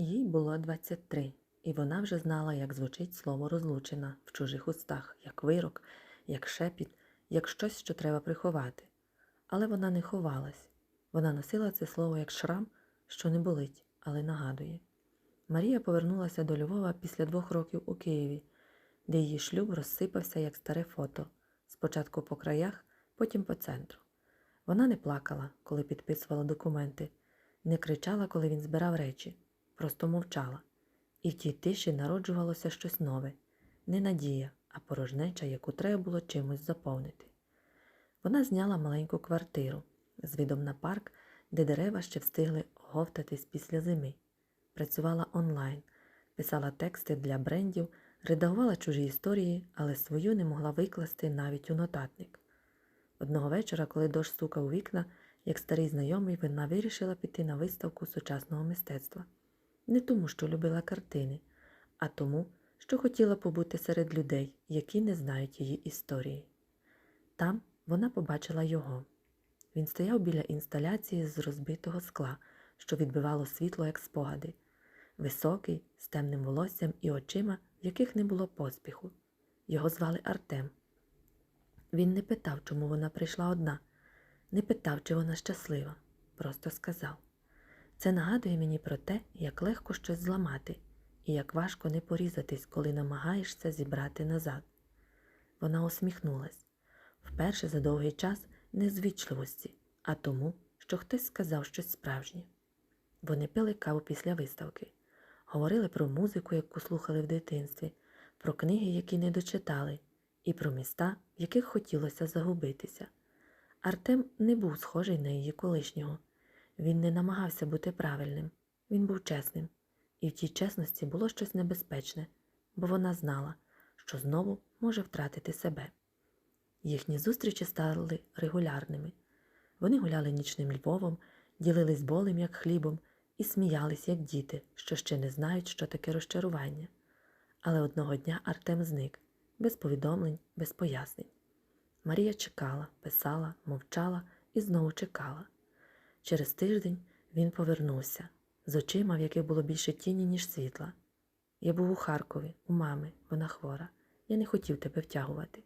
Їй було 23, і вона вже знала, як звучить слово розлучена в чужих устах, як вирок, як шепіт, як щось, що треба приховати. Але вона не ховалась. Вона носила це слово як шрам, що не болить, але нагадує. Марія повернулася до Львова після двох років у Києві, де її шлюб розсипався як старе фото, спочатку по краях, потім по центру. Вона не плакала, коли підписувала документи, не кричала, коли він збирав речі, просто мовчала. І в тій тиші народжувалося щось нове, не надія, а порожнеча, яку треба було чимось заповнити. Вона зняла маленьку квартиру з видом на парк, де дерева ще встигли оговтатись після зими. Працювала онлайн, писала тексти для брендів, редагувала чужі історії, але свою не могла викласти навіть у нотатник. Одного вечора, коли дощ стукав у вікна, як старий знайомий, вона вирішила піти на виставку сучасного мистецтва. Не тому, що любила картини, а тому, що хотіла побути серед людей, які не знають її історії. Там вона побачила його. Він стояв біля інсталяції з розбитого скла, що відбивало світло, як спогади, високий, з темним волоссям і очима, в яких не було поспіху. Його звали Артем. Він не питав, чому вона прийшла одна, не питав, чи вона щаслива, просто сказав. Це нагадує мені про те, як легко щось зламати і як важко не порізатись, коли намагаєшся зібрати назад. Вона усміхнулась вперше за довгий час не з вічливості, а тому, що хтось сказав щось справжнє. Вони пили каву після виставки, говорили про музику, яку слухали в дитинстві, про книги, які не дочитали, і про міста, в яких хотілося загубитися. Артем не був схожий на її колишнього. Він не намагався бути правильним, він був чесним, і в тій чесності було щось небезпечне, бо вона знала, що знову може втратити себе. Їхні зустрічі стали регулярними. Вони гуляли нічним Львовом, ділились болем, як хлібом, і сміялись, як діти, що ще не знають, що таке розчарування. Але одного дня Артем зник, без повідомлень, без пояснень. Марія чекала, писала, мовчала і знову чекала. Через тиждень він повернувся з очима, в яких було більше тіні, ніж світла. Я був у Харкові, у мами, вона хвора. Я не хотів тебе втягувати.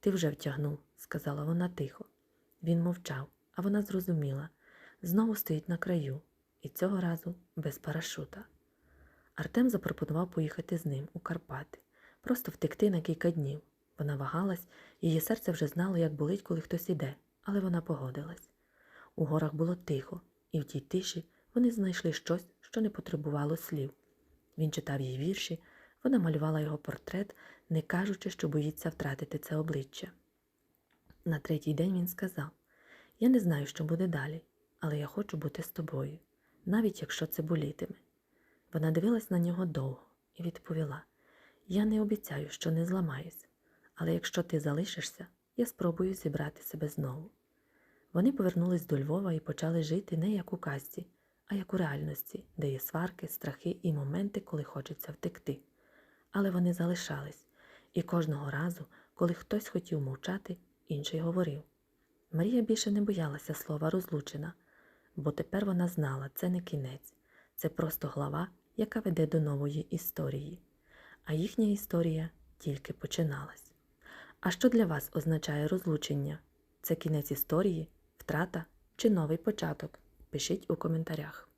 Ти вже втягнув, сказала вона тихо. Він мовчав, а вона зрозуміла знову стоїть на краю, і цього разу без парашута. Артем запропонував поїхати з ним у Карпати, просто втекти на кілька днів. Вона вагалась, її серце вже знало, як болить, коли хтось іде, але вона погодилась. У горах було тихо, і в тій тиші вони знайшли щось, що не потребувало слів. Він читав їй вірші, вона малювала його портрет, не кажучи, що боїться втратити це обличчя. На третій день він сказав: Я не знаю, що буде далі, але я хочу бути з тобою, навіть якщо це болітиме. Вона дивилась на нього довго і відповіла: Я не обіцяю, що не зламаюсь, але якщо ти залишишся, я спробую зібрати себе знову. Вони повернулись до Львова і почали жити не як у казці, а як у реальності, де є сварки, страхи і моменти, коли хочеться втекти. Але вони залишались, і кожного разу, коли хтось хотів мовчати, інший говорив. Марія більше не боялася слова розлучена, бо тепер вона знала, це не кінець, це просто глава, яка веде до нової історії. А їхня історія тільки починалась. А що для вас означає розлучення? Це кінець історії, втрата чи новий початок? Пишіть у коментарях.